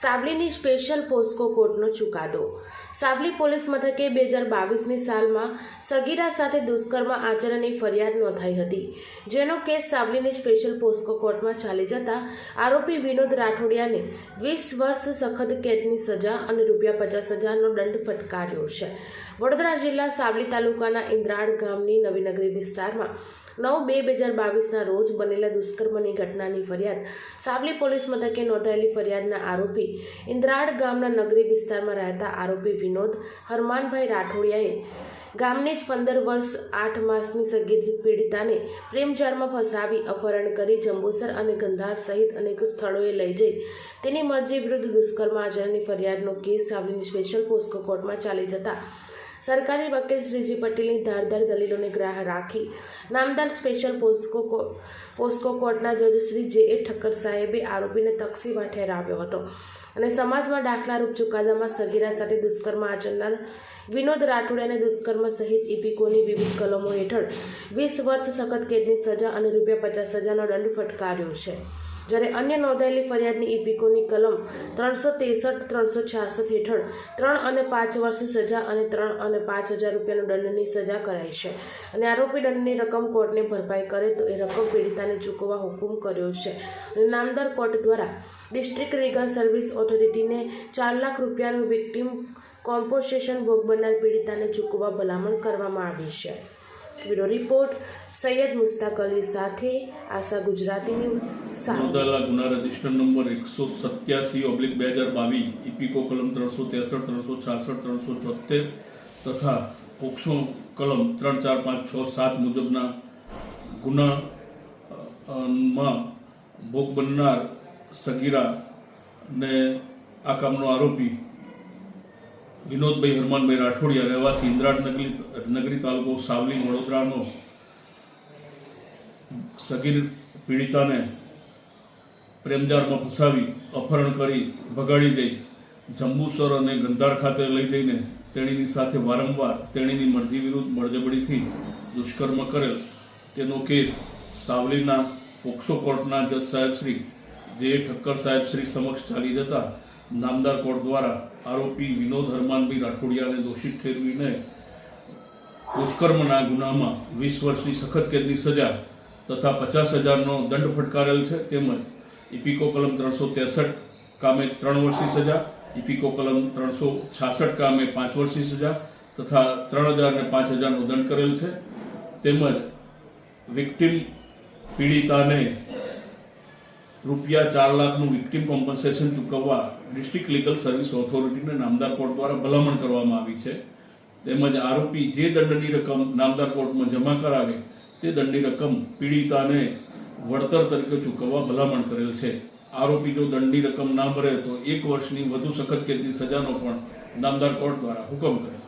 સાવલીની special POCSO કોર્ટનો ચુકાદો. Savli police મથકે બે હજાર બાવીસની સાલમાં સગીરા સાથે દુષ્કર્મ આચરણની ફરિયાદ નોંધાઈ હતી, જેનો કેસ સાવલીની સ્પેશિયલ પોસ્કો કોર્ટમાં ચાલી જતા આરોપી વિનોદ રાઠોડિયાને વીસ વર્ષ સખત કેદની સજા અને રૂપિયા પચાસ હજારનો દંડ ફટકાર્યો છે. વડોદરા જિલ્લા સાવલી તાલુકાના ઇન્દ્રાળ ગામની નવીનગરી વિસ્તારમાં નવ બે બે હજાર બાવીસના રોજ બનેલા દુષ્કર્મની ઘટનાની ફરિયાદ સાવલી પોલીસ મથકે નોંધાયેલી ફરિયાદના આરોપી ઇન્દ્રાળ ગામના નગરી વિસ્તારમાં રહેતા આરોપી વિનોદ હરમાનભાઈ રાઠોડિયાએ ગામની જ પંદર વર્ષ આઠ માસની સગીર પીડિતાને પ્રેમજાળમાં ફસાવી, અપહરણ કરી, જંબુસર અને ગંધાર સહિત અનેક સ્થળોએ લઈ જઈ. તેની મરજી વિરુદ્ધ દુષ્કર્મ આચરણની ફરિયાદનો કેસ સાવલીની સ્પેશિયલ પોસ્કો કોર્ટમાં ચાલી જતા સરકારી વકીલ શ્રીજી પટેલની ધારદાર દલીલોને ગ્રાહ રાખી નામદાર સ્પેશિયલ પોસ્કો પોસ્કો કોર્ટના જજ શ્રી જે એ ઠક્કર સાહેબે આરોપીને તકસીમાં ઠેરાવ્યો હતો. અને સમાજમાં દાખલારૂપ ચુકાદામાં સગીરા સાથે દુષ્કર્મ આચરનાર વિનોદ રાઠોડિયાને દુષ્કર્મ સહિત ઇપિકોની વિવિધ કલમો હેઠળ વીસ વર્ષ સખત કેદની સજા અને રૂપિયા પચાસ હજારનો દંડ ફટકાર્યો છે. જ્યારે અન્ય નોંધાયેલી ફરિયાદની ઇપિકોની કલમ ત્રણસો ત્રેસઠ, ત્રણસો છાસઠ હેઠળ ત્રણ અને પાંચ વર્ષની સજા અને ત્રણ અને પાંચ હજાર રૂપિયાનો દંડની સજા કરાઈ છે અને આરોપી દંડની રકમ કોર્ટને ભરપાઈ કરે તો એ રકમ પીડિતાને ચૂકવવા હુકુમ કર્યો છે. અને નામદાર કોર્ટ દ્વારા ડિસ્ટ્રિક્ટ લીગલ સર્વિસ ઓથોરિટીને ચાર લાખ રૂપિયાનું વિક્ટીમ કોમ્પોસેશન ભોગ બનનાર પીડિતાને ચૂકવવા ભલામણ કરવામાં આવી છે. બ્યુરો રિપોર્ટ, સૈયદ મુસ્તાક અલી સાથે આશા ગુજરાતી ન્યૂઝ નોંધાયેલા ગુના રજિસ્ટર નંબર એકસો સત્યાસી ઓબ્લિક બે હજાર બાવીસ, ઇપિકો કલમ ત્રણસો ત્રેસઠ, ત્રણસો છાસઠ, ત્રણસો છોતેર તથા પોક્સો કલમ ત્રણ ચાર પાંચ છ સાત મુજબના ગુના માં ભોગ બનનાર સગીરા ને આ કામનો આરોપી વિનોદભાઈ હરમાનભાઈ રાઠોડિયા, રહેવાસી ઇન્દ્રાળ નગરી નગરી તાલુકો સાવલી, વડોદરાનો સગીર પીડિતાને પ્રેમજાળમાં ફસાવી, અપહરણ કરી, ભગાડી દઈ, જંબુસર અને ગંધાર ખાતે લઈ જઈને તેણીની સાથે વારંવાર તેણીની મરજી વિરુદ્ધ બળજબડીથી દુષ્કર્મ કરેલ. તેનો કેસ સાવલીના પોક્સો કોર્ટના જજ સાહેબ શ્રી જે ઠક્કર સાહેબ શ્રી સમક્ષ ચાલી જતા નામદાર કોર્ટ દ્વારા આરોપી વિનોદ હરમાનભાઈ રાઠોડિયાને દોષિત ઠેરવીને દુષ્કર્મના ગુનામાં વીસ વર્ષની સખત કેદની સજા તથા પચાસ હજારનો દંડ ફટકારેલ છે. તેમજ ઇપિકો કલમ ત્રણસો ત્રેસઠ કામે ત્રણ વર્ષની સજા, ઇપિકો કલમ ત્રણસો છાસઠ કામે પાંચ વર્ષની સજા તથા ત્રણ હજાર ને પાંચ હજારનો દંડ કરેલ છે. તેમજ વિક્ટિમ પીડિતાને રૂપિયા ચાર લાખનું વિક્ટિમ કોમ્પન્સેશન ચૂકવવા ડિસ્ટ્રિક્ટ લીગલ સર્વિસ ઓથોરિટીને નામદાર કોર્ટ દ્વારા ભલામણ કરવામાં આવી છે. તેમજ આરોપી જે દંડની રકમ નામદાર કોર્ટમાં જમા કરાવે તે દંડની રકમ પીડિતાને વળતર તરીકે ચૂકવવા ભલામણ કરેલ છે. આરોપી જો દંડની રકમ ના ભરે તો એક વર્ષની વધુ સખત કેદની સજાનો પણ નામદાર કોર્ટ દ્વારા હુકમ કરેલ